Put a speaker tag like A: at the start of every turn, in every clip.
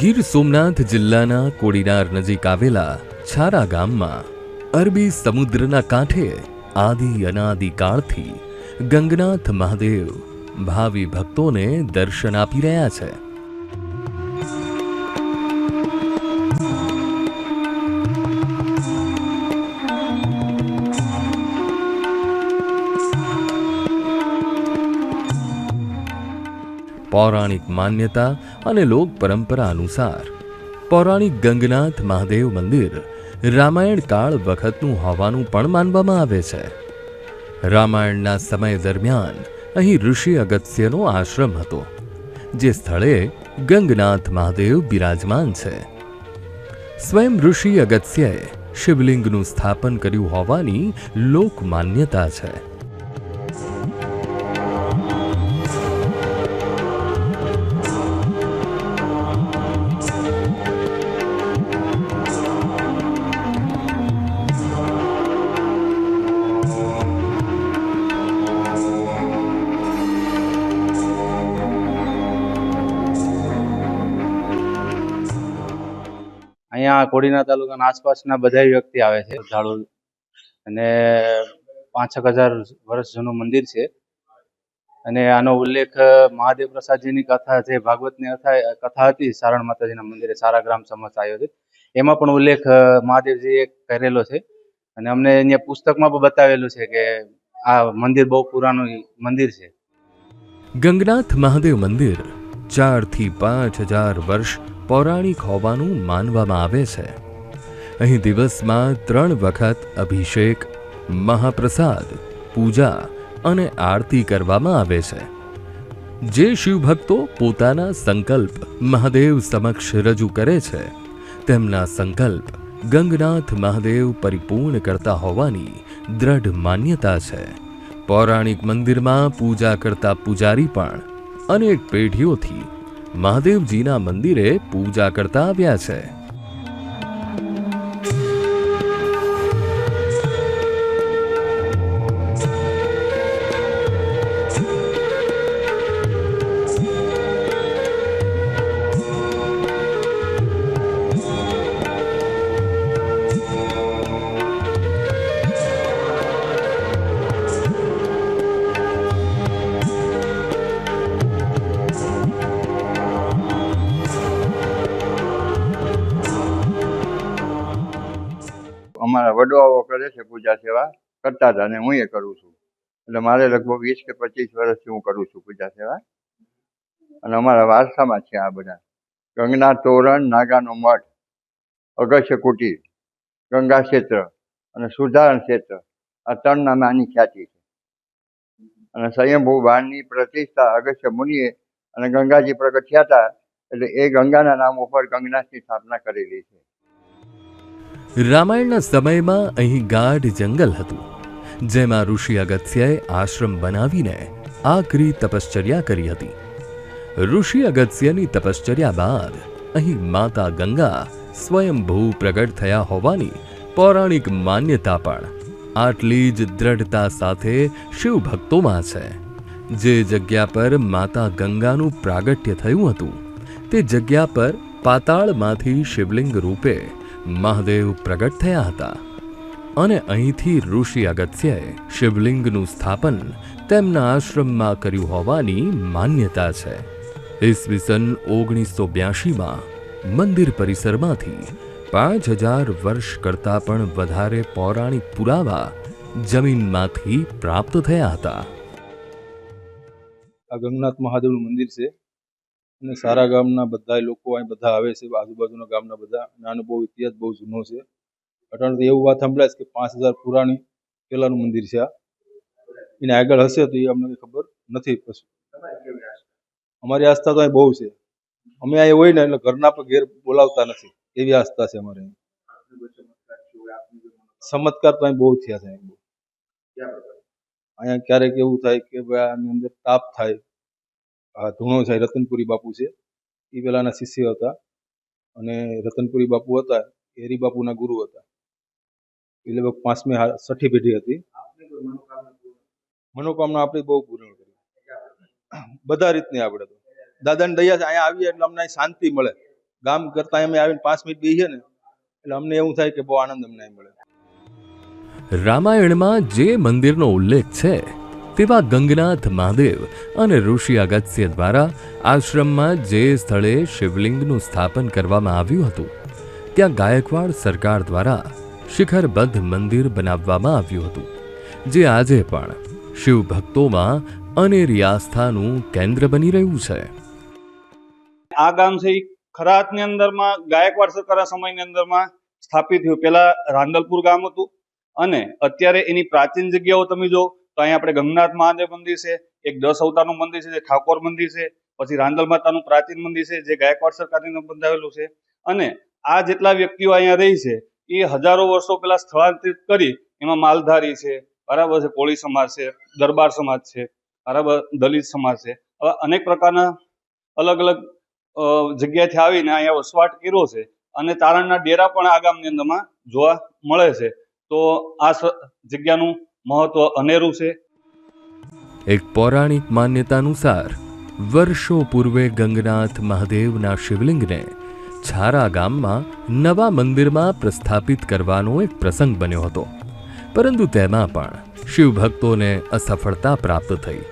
A: ગીર સોમનાથ જિલ્લાના કોડીનાર નજીક આવેલા છારા ગામમાં અરબી સમુદ્રના કાંઠે આદિ અનાદિકાળથી ગંગનાથ મહાદેવ ભાવિ ભક્તોને દર્શન આપી રહ્યા છે. પૌરાણિક માન્યતા અને લોક પરંપરા અનુસાર. પૌરાણિક ગંગનાથ મહાદેવ મંદિર રામાયણ કાળ વખતનું હોવાનું પણ માનવામાં આવે છે. રામાયણના સમય દરમિયાન અહીં ઋષિ અગત્યનો આશ્રમ હતો, જે સ્થળે ગંગનાથ મહાદેવ બિરાજમાન છે. સ્વયં ઋષિ અગત્યએ શિવલિંગનું સ્થાપન કર્યું હોવાની લોક માન્યતા છે.
B: અહીંયા કોડીના તાલુકાના આસપાસના બધા વ્યક્તિ આવે છે ઝાડુ અને પાંચક હજાર વર્ષ જૂનું મંદિર છે. અને આનો ઉલ્લેખ મહાદેવ પ્રસાદજીની કથા જે ભાગવતની કથા હતી, સારણ માતાજીના મંદિરે સારા ગ્રામ સમક્ષ આયોજિત. એમાં પણ ઉલ્લેખ મહાદેવજીએ કરેલો છે. અને અમને અહીંયા પુસ્તકમાં પણ બતાવેલું છે કે આ મંદિર બહુ પુરાણું મંદિર છે.
A: ગંગનાથ મહાદેવ મંદિર ચારથી પાંચ હજાર વર્ષ પૌરાણિક હોવાનું માનવામાં આવે છે. અહીં દિવસમાં ત્રણ વખત અભિષેક, મહાપ્રસાદ, પૂજા અને આરતી કરવામાં આવે છે. જે શિવભક્તો પોતાના સંકલ્પ મહાદેવ સમક્ષ રજૂ કરે છે, તેમના સંકલ્પ ગંગનાથ મહાદેવ પરિપૂર્ણ કરતા હોવાની દ્રઢ માન્યતા છે. પૌરાણિક મંદિરમાં પૂજા કરતા પૂજારી પણ અનેક પેઢીઓથી મહાદેવજીના મંદિરે પૂજા કરતા આવ્યા છે.
C: અમારા વડવાઓ કરે છે પૂજા સેવા કરતા હતા અને હું એ કરું છું. એટલે મારે લગભગ વીસ કે પચીસ વર્ષથી હું કરું છું પૂજા સેવા. અને અમારા વારસામાં છે આ બધા. ગંગના તોરણ, નાગાનો મઠ અગસ્ય કુટીર, ગંગા ક્ષેત્ર અને સુધારણ ક્ષેત્ર. આ ત્રણ નામે આની ખ્યાતિ છે. અને સ્વયંભૂ બાણની પ્રતિષ્ઠા અગસ્ય મુનિએ અને ગંગાજી પ્રગટ થયા હતા, એટલે એ ગંગાના નામ ઉપર ગંગનાથની સ્થાપના કરેલી છે.
A: રામાયણના સમયમાં અહીં ગાઢ જંગલ હતું, જેમાં ઋષિ અગત્યએ આશ્રમ બનાવીને આકરી તપશ્ચર્યા કરી હતી. ઋષિ અગત્યની તપશ્ચર્યા બાદ અહીં માતા ગંગા સ્વયંભૂ પ્રગટ થયા હોવાની પૌરાણિક માન્યતા પણ આટલી જ દ્રઢતા સાથે શિવભક્તોમાં છે. જે જગ્યા પર માતા ગંગાનું પ્રાગટ્ય થયું હતું, તે જગ્યા પર પાતાળમાંથી શિવલિંગ રૂપે મહાદેવ પ્રગટ થયા હતા અને અહીંથી ઋષિ અગત્યએ શિવલિંગનું સ્થાપન તેમના આશ્રમમાં કર્યું હોવાની માન્યતા છે. ઈસવીસન ઓગણીસો બ્યાસીમાં મંદિર પરિસરમાંથી પાંચ હજાર વર્ષ કરતાં પણ વધારે પૌરાણિક પુરાવા જમીનમાંથી પ્રાપ્ત થયા હતા.
D: આ ગંગનાથ મહાદેવનું મંદિર છે. અને સારા ગામના બધા લોકો અહીં બધા આવે છે, આજુબાજુના ગામના બધા. નાનો બહુ ઇતિહાસ બહુ જૂનો છે. અટાણે તો એવું વાત સંભળાય છે કે પાંચ હજાર પુરાણી પહેલાંનું મંદિર છે આ. એને આગળ હશે તો એ અમને ખબર નથી પછી અમારી આસ્થા તો અહીં બહુ છે. અમે અહીં હોય ને એટલે ઘરના પર ઘેર બોલાવતા નથી. એવી આસ્થા છે અમારે. ચમત્કાર તો અહીં બહુ થયા છે અહીં અહીંયા ક્યારેક એવું થાય કે ભાઈ આની અંદર તાપ થાય. આ ધૂણો થાય રતનપુરી બાપુ છે. એ પહેલાંના શિષ્ય હતા અને રતનપુરી બાપુ હતા એ હરિબાપુના ગુરુ હતા. એ લગભગ પાંચમી છઠ્ઠી પેઢી હતી. મનોકામના આપણે બહુ પૂર્ણ કરી. બધા રીતની આપણે તો. દાદાની દયા છે, અહીંયા આવીએ એટલે અમને શાંતિ મળે. ગામ કરતા અમે આવીને પાંચ મિનિટ બેસીએ ને, એટલે અમને એવું થાય કે બહુ આનંદ અમને મળે.
A: રામાયણમાં જે મંદિરનો ઉલ્લેખ છે તેવા ગંગનાથ મહાદેવ અને ઋષિ અગત્ય દ્વારા આશ્રમમાં જે સ્થળે શિવલિંગનું સ્થાપન કરવામાં આવ્યું હતું, ત્યાં ગાયકવાડ સરકાર દ્વારા શિખરબદ્ધ મંદિર બનાવવામાં આવ્યું હતું, જે આજે પણ શિવ ભક્તોમાં અનેરી આસ્થાનું કેન્દ્ર બની રહ્યું છે.
E: આ ગામ છે ખરાતની અંદરમાં, ગાયકવાડ સરકારના સમયની અંદરમાં સ્થાપિત થયું. પહેલા રાંદલપુર ગામ હતું અને અત્યારે એની પ્રાચીન જગ્યાઓ તમે જો તો અહીંયા આપણે ગંગનાથ મહાદેવ મંદિર છે, એક દસ અવતારનું મંદિર છે, જે ઠાકોર મંદિર છે, પછી રાંદલ માતાનું પ્રાચીન મંદિર છે, જે ગાયકવાડ સરકારની બંધાવેલું છે. અને આ જેટલા વ્યક્તિઓ અહીંયા રહી છે, એ હજારો વર્ષો પહેલા સ્થળાંતરિત કરી એમાં માલધારી છે, બરાબર છે, કોળી સમાજ છે, દરબાર સમાજ છે, બરાબર, દલિત સમાજ છે. આવા અનેક પ્રકારના અલગ અલગ જગ્યાથી આવીને અહીંયા વસવાટ કર્યો છે અને તારણના ડેરા પણ આ ગામની અંદરમાં જોવા મળે છે. તો આ જગ્યાનું મહત્વ અનેરું છે.
A: એક પૌરાણિક માન્યતા અનુસાર વર્ષો પૂર્વે ગંગનાથ મહાદેવના શિવલિંગને છારા ગામમાં નવા મંદિરમાં પ્રસ્થાપિત કરવાનો એક પ્રસંગ બન્યો હતો. પરંતુ તેમાં પણ શિવભક્તોને અસફળતા પ્રાપ્ત થઈ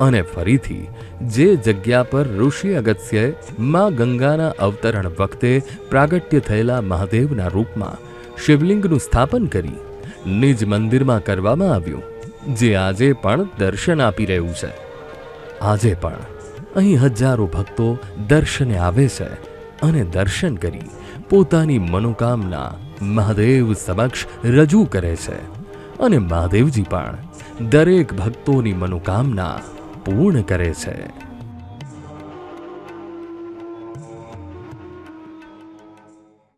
A: અને ફરીથી જે જગ્યા પર ઋષિ અગત્યે માં ગંગાના અવતરણ વખતે પ્રાગટ્ય થયેલા મહાદેવના રૂપમાં શિવલિંગનું સ્થાપન કરી નિજ મંદિરમાં કરવામાં આવ્યું, જે આજે પણ દર્શન આપી રહ્યું છે. આજે પણ અહીં હજારો ભક્તો દર્શને આવે છે અને દર્શન કરી પોતાની મનોકામના મહાદેવ સમક્ષ રજૂ કરે છે. અને મહાદેવજી પણ દરેક ભક્તોની મનોકામના પૂર્ણ કરે છે.